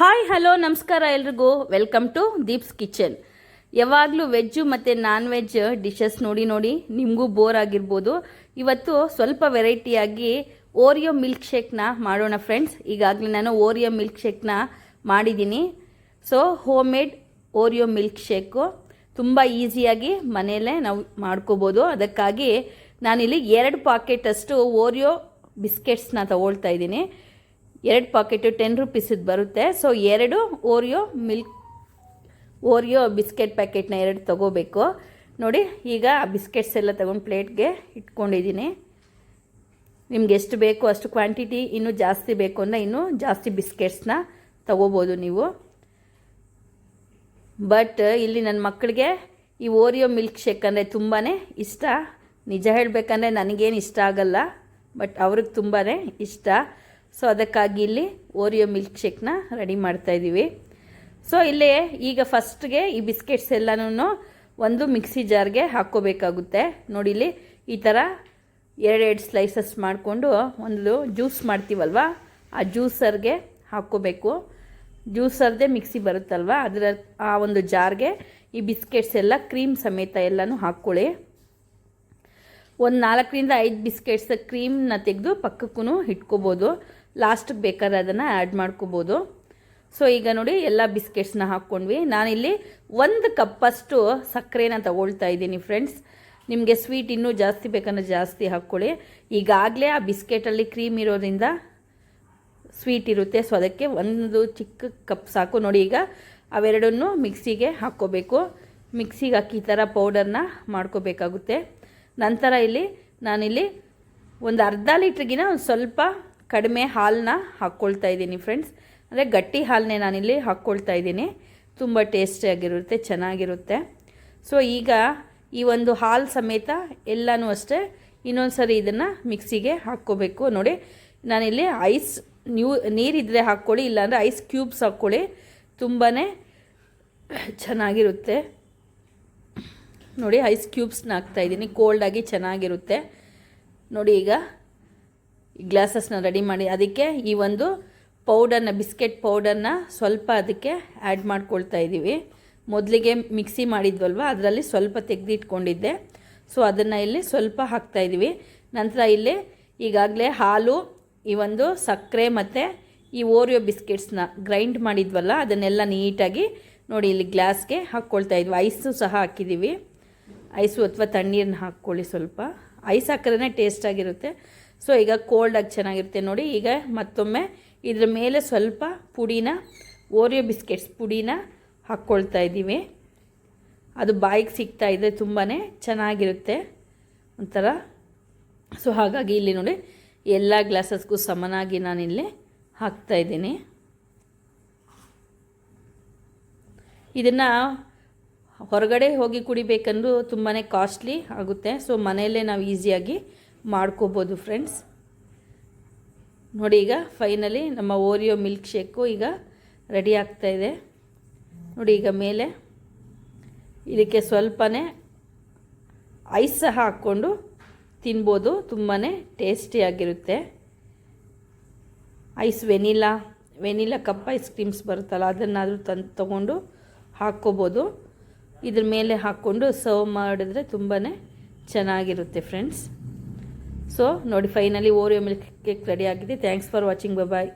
Hi, hello, ನಮಸ್ಕಾರ ಎಲ್ರಿಗೂ. Welcome to Deeps kitchen. ಯಾವಾಗಲೂ ವೆಜ್ಜು ಮತ್ತು ನಾನ್ ವೆಜ್ ಡಿಶಸ್ ನೋಡಿ ನೋಡಿ ನಿಮಗೂ ಬೋರ್ ಆಗಿರ್ಬೋದು. ಇವತ್ತು ಸ್ವಲ್ಪ ವೆರೈಟಿಯಾಗಿ ಓರಿಯೋ ಮಿಲ್ಕ್ ಶೇಕ್ನ ಮಾಡೋಣ ಫ್ರೆಂಡ್ಸ್ ಈಗಾಗಲೇ ನಾನು ಓರಿಯೋ ಮಿಲ್ಕ್ ಶೇಕ್ನ ಮಾಡಿದ್ದೀನಿ. So home made Oreo milk shake ತುಂಬ ಈಸಿಯಾಗಿ ಮನೆಯಲ್ಲೇ ನಾವು ಮಾಡ್ಕೋಬೋದು. ಅದಕ್ಕಾಗಿ ನಾನಿಲ್ಲಿ ಎರಡು ಪಾಕೆಟಷ್ಟು ಓರಿಯೋ ಬಿಸ್ಕೆಟ್ಸ್ನ ತಗೊಳ್ತಾ ಇದ್ದೀನಿ. ಎರಡು ಪಾಕೆಟು ಟೆನ್ ರುಪೀಸಿದ್ದು ಬರುತ್ತೆ. ಸೊ ಎರಡು ಓರಿಯೋ ಮಿಲ್ಕ್ ಓರಿಯೋ ಬಿಸ್ಕೆಟ್ ಪ್ಯಾಕೆಟ್ನ ಎರಡು ತಗೋಬೇಕು. ನೋಡಿ, ಈಗ ಆ ಬಿಸ್ಕೆಟ್ಸ್ ಎಲ್ಲ ತಗೊಂಡು ಪ್ಲೇಟ್ಗೆ ಇಟ್ಕೊಂಡಿದ್ದೀನಿ. ನಿಮ್ಗೆ ಎಷ್ಟು ಬೇಕು ಅಷ್ಟು ಕ್ವಾಂಟಿಟಿ ಇನ್ನೂ ಜಾಸ್ತಿ ಬೇಕು ಅಂದರೆ ಇನ್ನೂ ಜಾಸ್ತಿ ಬಿಸ್ಕೆಟ್ಸ್ನ ತೊಗೋಬೋದು ನೀವು. ಬಟ್ ಇಲ್ಲಿ ನನ್ನ ಮಕ್ಕಳಿಗೆ ಈ ಓರಿಯೋ ಮಿಲ್ಕ್ ಶೇಕ್ ಅಂದರೆ ತುಂಬಾ ಇಷ್ಟ. ನಿಜ ಹೇಳಬೇಕಂದ್ರೆ ನನಗೇನು ಇಷ್ಟ ಆಗಲ್ಲ ಬಟ್ ಅವ್ರಿಗೆ ತುಂಬಾ ಇಷ್ಟ. ಸೊ ಅದಕ್ಕಾಗಿ ಇಲ್ಲಿ ಓರಿಯೋ ಮಿಲ್ಕ್ ಶೇಕ್ನ ರೆಡಿ ಮಾಡ್ತಾಯಿದ್ದೀವಿ ಸೊ ಇಲ್ಲಿ ಈಗ ಫಸ್ಟ್ಗೆ ಈ ಬಿಸ್ಕೆಟ್ಸ್ ಎಲ್ಲನೂ ಒಂದು ಮಿಕ್ಸಿ ಜಾರ್ಗೆ ಹಾಕ್ಕೋಬೇಕಾಗುತ್ತೆ. ನೋಡಿ ಇಲ್ಲಿ ಈ ಥರ ಎರಡೆರಡು ಸ್ಲೈಸಸ್ ಮಾಡಿಕೊಂಡು ಒಂದು ಜ್ಯೂಸ್ ಮಾಡ್ತೀವಲ್ವ? ಆ ಜ್ಯೂಸರ್ಗೆ ಹಾಕ್ಕೋಬೇಕು. ಜ್ಯೂಸರ್ದೇ ಮಿಕ್ಸಿ ಬರುತ್ತಲ್ವ? ಅದರ ಆ ಒಂದು ಜಾರ್ಗೆ ಈ ಬಿಸ್ಕೆಟ್ಸ್ ಎಲ್ಲ ಕ್ರೀಮ್ ಸಮೇತ ಎಲ್ಲನೂ ಹಾಕ್ಕೊಳ್ಳಿ. ಒಂದು ನಾಲ್ಕರಿಂದ ಐದು ಬಿಸ್ಕೆಟ್ಸ್ ಕ್ರೀಮ್ನ ತೆಗೆದು ಪಕ್ಕಕ್ಕೂ ಇಟ್ಕೋಬೋದು ಲಾಸ್ಟ್ಗೆ ಬೇಕಾದ್ರೆ ಅದನ್ನು ಆ್ಯಡ್ ಮಾಡ್ಕೋಬೋದು. ಸೊ ಈಗ ನೋಡಿ ಎಲ್ಲ ಬಿಸ್ಕೆಟ್ಸ್ನ ಹಾಕ್ಕೊಂಡ್ವಿ. ನಾನಿಲ್ಲಿ ಒಂದು ಕಪ್ಪಷ್ಟು ಸಕ್ಕರೆನ ತಗೊಳ್ತಾ ಇದ್ದೀನಿ ಫ್ರೆಂಡ್ಸ್ ನಿಮಗೆ ಸ್ವೀಟ್ ಇನ್ನೂ ಜಾಸ್ತಿ ಬೇಕಂದ್ರೆ ಜಾಸ್ತಿ ಹಾಕ್ಕೊಳ್ಳಿ. ಈಗಾಗಲೇ ಆ ಬಿಸ್ಕೆಟಲ್ಲಿ ಕ್ರೀಮ್ ಇರೋದ್ರಿಂದ ಸ್ವೀಟ್ ಇರುತ್ತೆ. ಸೊ ಅದಕ್ಕೆ ಒಂದು ಚಿಕ್ಕ ಕಪ್ ಸಾಕು. ನೋಡಿ ಈಗ ಅವೆರಡನ್ನು ಮಿಕ್ಸಿಗೆ ಹಾಕ್ಕೋಬೇಕು. ಮಿಕ್ಸಿಗೆ ಹಾಕಿ ಈ ಥರ ಪೌಡರ್ನ ಮಾಡ್ಕೋಬೇಕಾಗುತ್ತೆ. ನಂತರ ಇಲ್ಲಿ ನಾನಿಲ್ಲಿ ಒಂದು ಅರ್ಧ ಲೀಟ್ರಿಗಿನ ಒಂದು ಸ್ವಲ್ಪ ಕಡಿಮೆ ಹಾಲನ್ನ ಹಾಕ್ಕೊಳ್ತಾ ಇದ್ದೀನಿ ಫ್ರೆಂಡ್ಸ್ ಅಂದರೆ ಗಟ್ಟಿ ಹಾಲನ್ನೇ ನಾನಿಲ್ಲಿ ಹಾಕ್ಕೊಳ್ತಾ ಇದ್ದೀನಿ. ತುಂಬ ಟೇಸ್ಟಿಯಾಗಿರುತ್ತೆ ಚೆನ್ನಾಗಿರುತ್ತೆ. ಸೊ ಈಗ ಈ ಒಂದು ಹಾಲು ಸಮೇತ ಎಲ್ಲನೂ ಅಷ್ಟೇ ಇನ್ನೊಂದು ಸರಿ ಇದನ್ನು ಮಿಕ್ಸಿಗೆ ಹಾಕ್ಕೋಬೇಕು ನೋಡಿ. ನಾನಿಲ್ಲಿ ಐಸ್ ನ್ಯೂ ನೀರಿದ್ದರೆ ಹಾಕ್ಕೊಳ್ಳಿ, ಇಲ್ಲಾಂದರೆ ಐಸ್ ಕ್ಯೂಬ್ಸ್ ಹಾಕ್ಕೊಳ್ಳಿ. ತುಂಬಾ ಚೆನ್ನಾಗಿರುತ್ತೆ. ನೋಡಿ ಐಸ್ ಕ್ಯೂಬ್ಸ್ನ ಹಾಕ್ತಾಯಿದ್ದೀನಿ ಕೋಲ್ಡಾಗಿ ಚೆನ್ನಾಗಿರುತ್ತೆ. ನೋಡಿ ಈಗ ಗ್ಲಾಸಸ್ನ ರೆಡಿ ಮಾಡಿ. ಅದಕ್ಕೆ ಈ ಒಂದು ಪೌಡರ್ನ ಬಿಸ್ಕೆಟ್ ಪೌಡರ್ನ ಸ್ವಲ್ಪ ಅದಕ್ಕೆ ಆ್ಯಡ್ ಮಾಡ್ಕೊಳ್ತಾ ಇದ್ದೀವಿ ಮೊದಲಿಗೆ ಮಿಕ್ಸಿ ಮಾಡಿದ್ವಲ್ವ? ಅದರಲ್ಲಿ ಸ್ವಲ್ಪ ತೆಗೆದಿಟ್ಕೊಂಡಿದ್ದೆ. ಸೊ ಅದನ್ನು ಇಲ್ಲಿ ಸ್ವಲ್ಪ ಹಾಕ್ತಾಯಿದ್ದೀವಿ ನಂತರ ಇಲ್ಲಿ ಈಗಾಗಲೇ ಹಾಲು, ಈ ಒಂದು ಸಕ್ಕರೆ ಮತ್ತು ಈ ಓರಿಯೋ ಬಿಸ್ಕೆಟ್ಸ್ನ ಗ್ರೈಂಡ್ ಮಾಡಿದ್ವಲ್ಲ, ಅದನ್ನೆಲ್ಲ ನೀಟಾಗಿ ನೋಡಿ ಇಲ್ಲಿ ಗ್ಲಾಸ್ಗೆ ಹಾಕ್ಕೊಳ್ತಾ ಇದ್ವಿ. ಐಸು ಸಹ ಹಾಕಿದ್ದೀವಿ ಐಸು ಅಥವಾ ತಣ್ಣೀರನ್ನ ಹಾಕ್ಕೊಳ್ಳಿ ಸ್ವಲ್ಪ. ಐಸ್ ಹಾಕಿದ್ರೆ ಟೇಸ್ಟಾಗಿರುತ್ತೆ ಸೊ ಈಗ ಕೋಲ್ಡಾಗಿ ಚೆನ್ನಾಗಿರುತ್ತೆ ನೋಡಿ. ಈಗ ಮತ್ತೊಮ್ಮೆ ಇದ್ರ ಮೇಲೆ ಸ್ವಲ್ಪ ಪುಡಿನ ಓರಿಯೋ ಬಿಸ್ಕೆಟ್ಸ್ ಪುಡಿನ ಹಾಕ್ಕೊಳ್ತಾ ಇದ್ದೀವಿ. ಅದು ಬಾಯಿಗೆ ಸಿಗ್ತಾ ಇದೆ ತುಂಬಾ ಚೆನ್ನಾಗಿರುತ್ತೆ. ಒಂಥರ. ಸೊ ಹಾಗಾಗಿ ಇಲ್ಲಿ ನೋಡಿ, ಎಲ್ಲ ಗ್ಲಾಸಸ್ಗೂ ಸಮನಾಗಿ ನಾನಿಲ್ಲಿ ಹಾಕ್ತಾಯಿದ್ದೀನಿ ಇದನ್ನು ಹೊರಗಡೆ ಹೋಗಿ ಕುಡಿಬೇಕಂದ್ರೂ ತುಂಬಾ ಕಾಸ್ಟ್ಲಿ ಆಗುತ್ತೆ. ಸೊ ಮನೆಯಲ್ಲೇ ನಾವು ಈಸಿಯಾಗಿ ಮಾಡ್ಕೋಬೋದು ಫ್ರೆಂಡ್ಸ್ ನೋಡಿ ಈಗ ಫೈನಲಿ ನಮ್ಮ ಓರಿಯೋ ಮಿಲ್ಕ್ ಶೇಕು ಈಗ ರೆಡಿ ಆಗ್ತಾ ಇದೆ. ನೋಡಿ ಈಗ ಮೇಲೆ ಇದಕ್ಕೆ ಸ್ವಲ್ಪನೇ ಐಸ್ ಸಹ ಹಾಕ್ಕೊಂಡು ತಿನ್ಬೋದು. ತುಂಬಾ ಟೇಸ್ಟಿಯಾಗಿರುತ್ತೆ ice vanilla vanilla cup ice creams ಬರುತ್ತಲ್ಲ, ಅದನ್ನಾದರೂ ತಂದು ತೊಗೊಂಡು ಹಾಕ್ಕೋಬೋದು. ಇದ್ರ ಮೇಲೆ ಹಾಕ್ಕೊಂಡು ಸರ್ವ್ ಮಾಡಿದ್ರೆ ತುಂಬಾ ಚೆನ್ನಾಗಿರುತ್ತೆ ಫ್ರೆಂಡ್ಸ್ ಸೊ ನೋಡಿ finally Oreo milk cake ready ಆಗಿದೆ. Thanks for watching bye